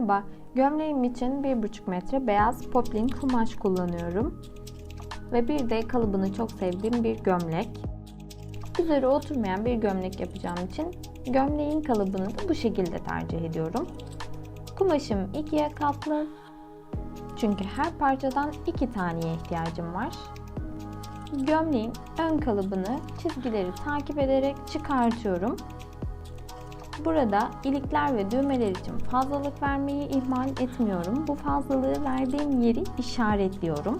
Merhaba, gömleğim için 1,5 metre beyaz poplin kumaş kullanıyorum. Ve bir de kalıbını çok sevdiğim bir gömlek. Üzeri oturmayan bir gömlek yapacağım için gömleğin kalıbını da bu şekilde tercih ediyorum. Kumaşım ikiye katlı. Çünkü her parçadan iki taneye ihtiyacım var. Gömleğin ön kalıbını çizgileri takip ederek çıkartıyorum. Burada ilikler ve düğmeler için fazlalık vermeyi ihmal etmiyorum. Bu fazlalığı verdiğim yeri işaretliyorum.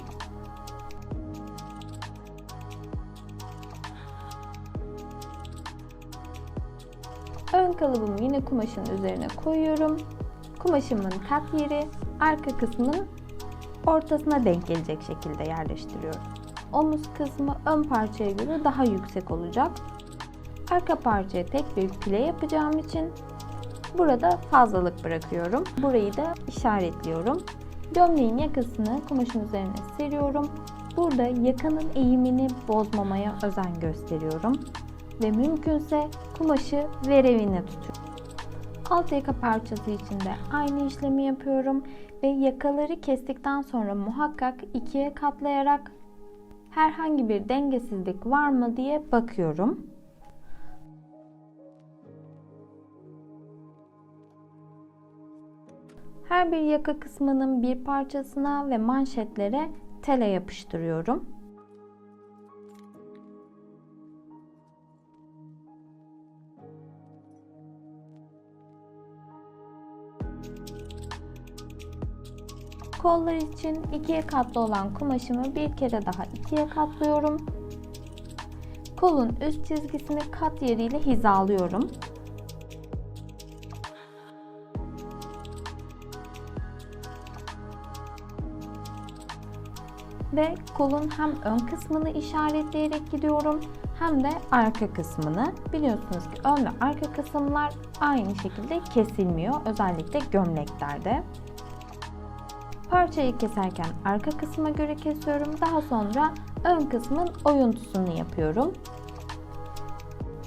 Ön kalıbımı yine kumaşın üzerine koyuyorum. Kumaşımın kat yeri arka kısmın ortasına denk gelecek şekilde yerleştiriyorum. Omuz kısmı ön parçaya göre daha yüksek olacak. Arka parçaya tek bir pile yapacağım için burada fazlalık bırakıyorum. Burayı da işaretliyorum. Gömleğin yakasını kumaşın üzerine seriyorum. Burada yakanın eğimini bozmamaya özen gösteriyorum. Ve mümkünse kumaşı verevine tutuyorum. Alt yaka parçası için de aynı işlemi yapıyorum ve yakaları kestikten sonra muhakkak ikiye katlayarak herhangi bir dengesizlik var mı diye bakıyorum. Her bir yaka kısmının bir parçasına ve manşetlere tele yapıştırıyorum. Kollar için ikiye katlı olan kumaşımı bir kere daha ikiye katlıyorum. Kolun üst çizgisini kat yeriyle hizalıyorum. Ve kolun hem ön kısmını işaretleyerek gidiyorum hem de arka kısmını. Biliyorsunuz ki ön ve arka kısımlar aynı şekilde kesilmiyor. Özellikle gömleklerde. Parçayı keserken arka kısma göre kesiyorum. Daha sonra ön kısmın oyuntusunu yapıyorum.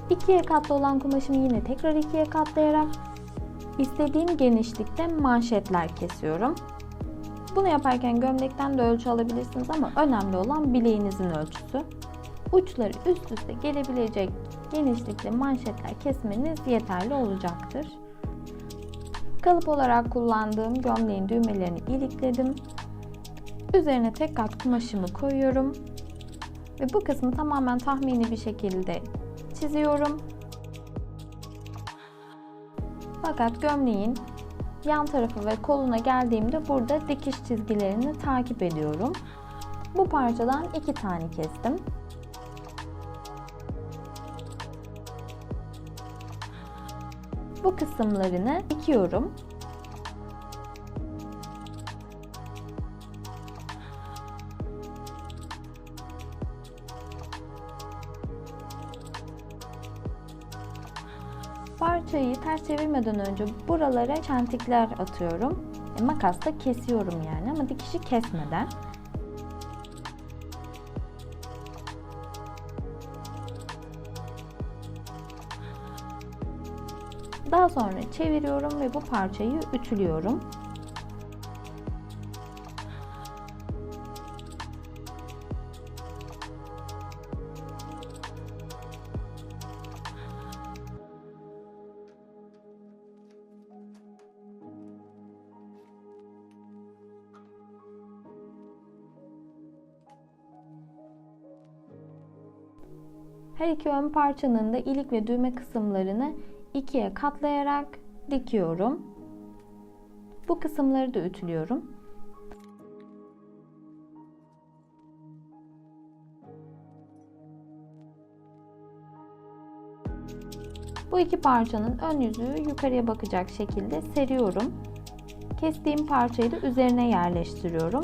İkiye katlı olan kumaşımı yine tekrar ikiye katlayarak istediğim genişlikte manşetler kesiyorum. Bunu yaparken gömlekten de ölçü alabilirsiniz ama önemli olan bileğinizin ölçüsü. Uçları üst üste gelebilecek genişlikte manşetler kesmeniz yeterli olacaktır. Kalıp olarak kullandığım gömleğin düğmelerini ilikledim. Üzerine tek kat kumaşımı koyuyorum. Ve bu kısmı tamamen tahmini bir şekilde çiziyorum. Fakat gömleğin yan tarafı ve koluna geldiğimde burada dikiş çizgilerini takip ediyorum. Bu parçadan iki tane kestim. Bu kısımlarını dikiyorum. Çevirmeden önce buralara çentikler atıyorum. E, makasla kesiyorum yani ama dikişi kesmeden. Daha sonra çeviriyorum ve bu parçayı ütülüyorum. Her iki ön parçanın da ilik ve düğme kısımlarını ikiye katlayarak dikiyorum. Bu kısımları da ütülüyorum. Bu iki parçanın ön yüzü yukarıya bakacak şekilde seriyorum. Kestiğim parçayı da üzerine yerleştiriyorum.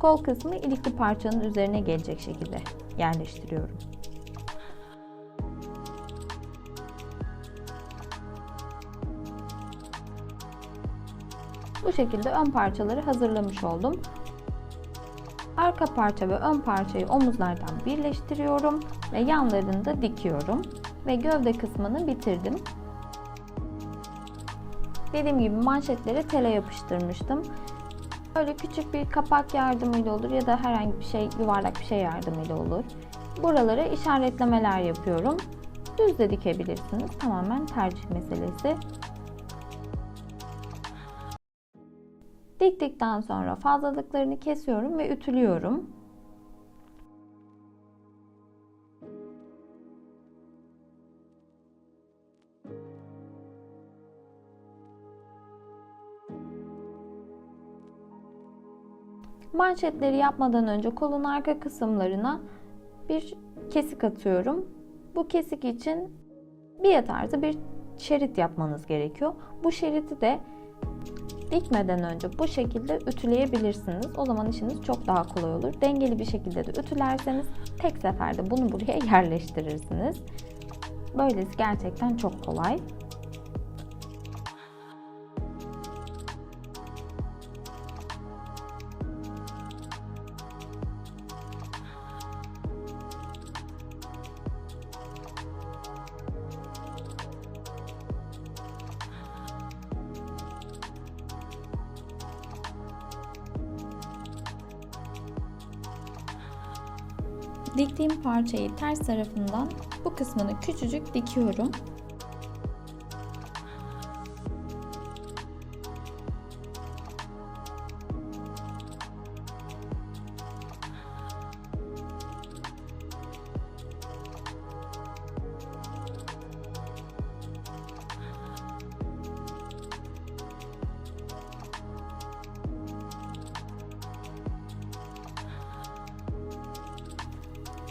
Kol kısmı ilikli parçanın üzerine gelecek şekilde yerleştiriyorum. Bu şekilde ön parçaları hazırlamış oldum. Arka parça ve ön parçayı omuzlardan birleştiriyorum ve yanlarını da dikiyorum. Ve gövde kısmını bitirdim. Dediğim gibi manşetleri tele yapıştırmıştım. Böyle küçük bir kapak yardımıyla olur ya da herhangi bir şey yuvarlak bir şey yardımıyla olur. Buralara işaretlemeler yapıyorum. Düz de dikebilirsiniz. Tamamen tercih meselesi. Diktikten sonra fazlalıklarını kesiyorum ve ütülüyorum. Manşetleri yapmadan önce kolun arka kısımlarına bir kesik atıyorum. Bu kesik için bir tarzı bir şerit yapmanız gerekiyor. Bu şeriti de dikmeden önce bu şekilde ütüleyebilirsiniz. O zaman işiniz çok daha kolay olur. Dengeli bir şekilde de ütülerseniz tek seferde bunu buraya yerleştirirsiniz. Böylesi gerçekten çok kolay. Diktiğim parçayı ters tarafından bu kısmını küçücük dikiyorum.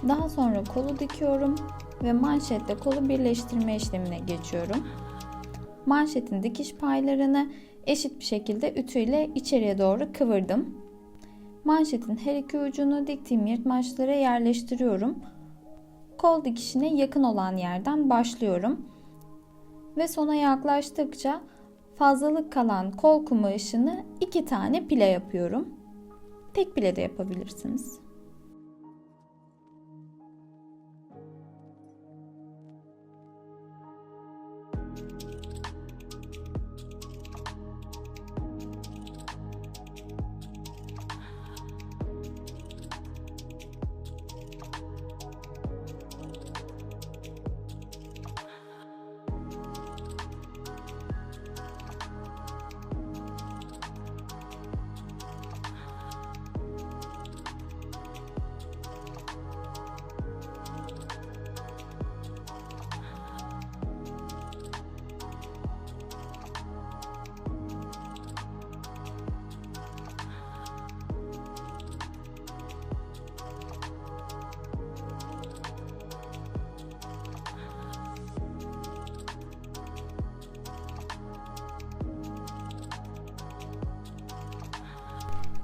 Daha sonra kolu dikiyorum ve manşetle kolu birleştirme işlemine geçiyorum. Manşetin dikiş paylarını eşit bir şekilde ütüyle içeriye doğru kıvırdım. Manşetin her iki ucunu diktiğim yırtmaçlara yerleştiriyorum. Kol dikişine yakın olan yerden başlıyorum. Ve sona yaklaştıkça fazlalık kalan kol kumaşını iki tane pile yapıyorum. Tek pile de yapabilirsiniz.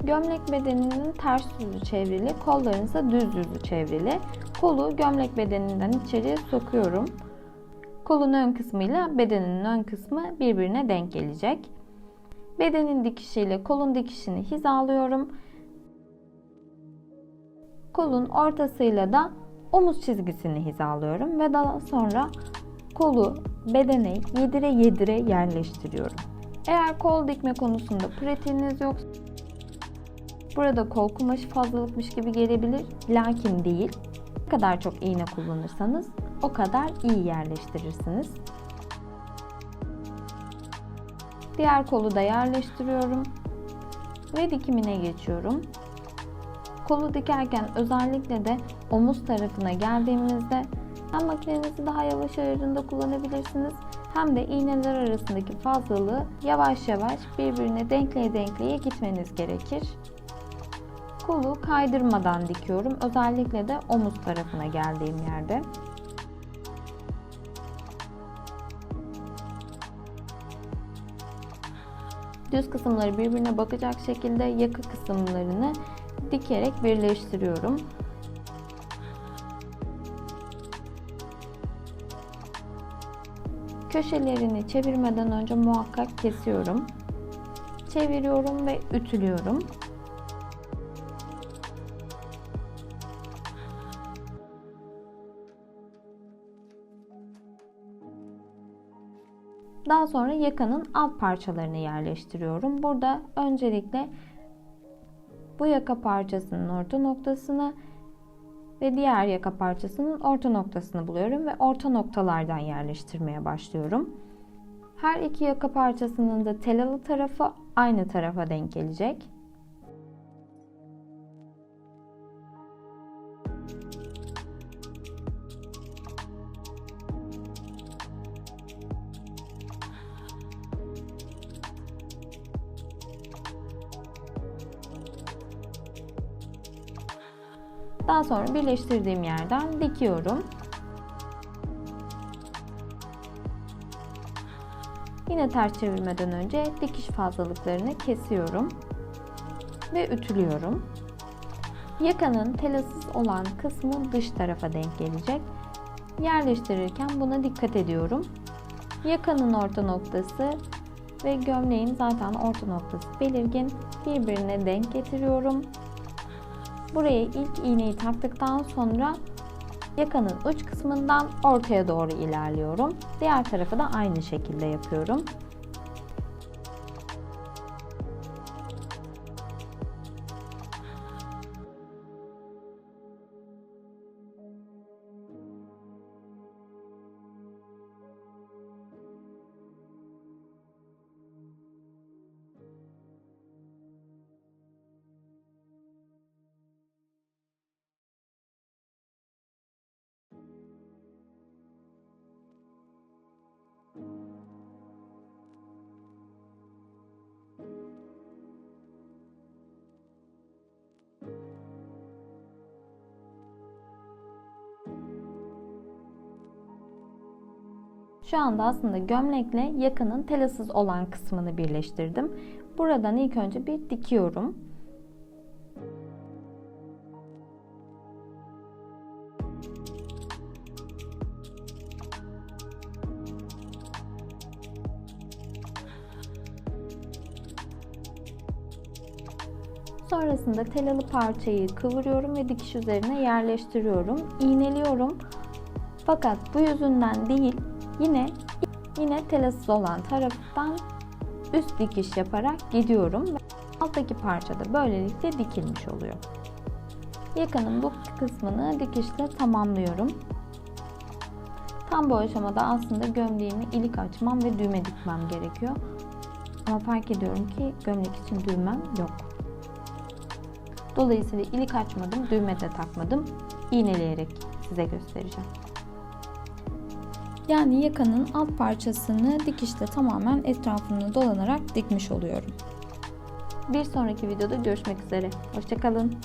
Gömlek bedeninin ters yüzü çevrili, kolların ise düz yüzü çevrili. Kolu gömlek bedeninden içeriye sokuyorum. Kolun ön kısmıyla bedenin ön kısmı birbirine denk gelecek. Bedenin dikişiyle kolun dikişini hizalıyorum. Kolun ortasıyla da omuz çizgisini hizalıyorum ve daha sonra kolu bedene yedire yedire yerleştiriyorum. Eğer kol dikme konusunda pratiğiniz yoksa Burada kol kumaşı fazlalıkmış gibi gelebilir. Lakin değil. Ne kadar çok iğne kullanırsanız o kadar iyi yerleştirirsiniz. Diğer kolu da yerleştiriyorum. Ve dikimine geçiyorum. Kolu dikerken özellikle de omuz tarafına geldiğimizde hem makinenizi daha yavaş ayarında kullanabilirsiniz hem de iğneler arasındaki fazlalığı yavaş yavaş birbirine denkleye denkleye gitmeniz gerekir. Kolu kaydırmadan dikiyorum. Özellikle de omuz tarafına geldiğim yerde. Düz kısımları birbirine bakacak şekilde yaka kısımlarını dikerek birleştiriyorum. Köşelerini çevirmeden önce muhakkak kesiyorum. Çeviriyorum ve ütülüyorum. Daha sonra yakanın alt parçalarını yerleştiriyorum. Burada öncelikle bu yaka parçasının orta noktasını ve diğer yaka parçasının orta noktasını buluyorum ve orta noktalardan yerleştirmeye başlıyorum. Her iki yaka parçasının da telalı tarafı aynı tarafa denk gelecek. Daha sonra birleştirdiğim yerden dikiyorum. Yine ters çevirmeden önce dikiş fazlalıklarını kesiyorum ve ütülüyorum. Yakanın telasız olan kısmı dış tarafa denk gelecek. Yerleştirirken buna dikkat ediyorum. Yakanın orta noktası ve gömleğin zaten orta noktası belirgin. Birbirine denk getiriyorum. Buraya ilk iğneyi taktıktan sonra yakanın uç kısmından ortaya doğru ilerliyorum. Diğer tarafı da aynı şekilde yapıyorum. Şu anda aslında gömlekle yakanın telasız olan kısmını birleştirdim. Buradan ilk önce bir dikiyorum. Sonrasında telalı parçayı kıvırıyorum ve dikiş üzerine yerleştiriyorum. İğneliyorum. Fakat bu yüzünden değil, yine yine telasız olan taraftan üst dikiş yaparak gidiyorum ve alttaki parça da böylelikle dikilmiş oluyor. Yakanın bu kısmını dikişle tamamlıyorum. Tam bu aşamada aslında gömleğimi ilik açmam ve düğme dikmem gerekiyor. Ama fark ediyorum ki gömlek için düğmem yok. Dolayısıyla ilik açmadım, düğme de takmadım. İğneleyerek size göstereceğim. Yani yakanın alt parçasını dikişle tamamen etrafını dolanarak dikmiş oluyorum. Bir sonraki videoda görüşmek üzere. Hoşçakalın.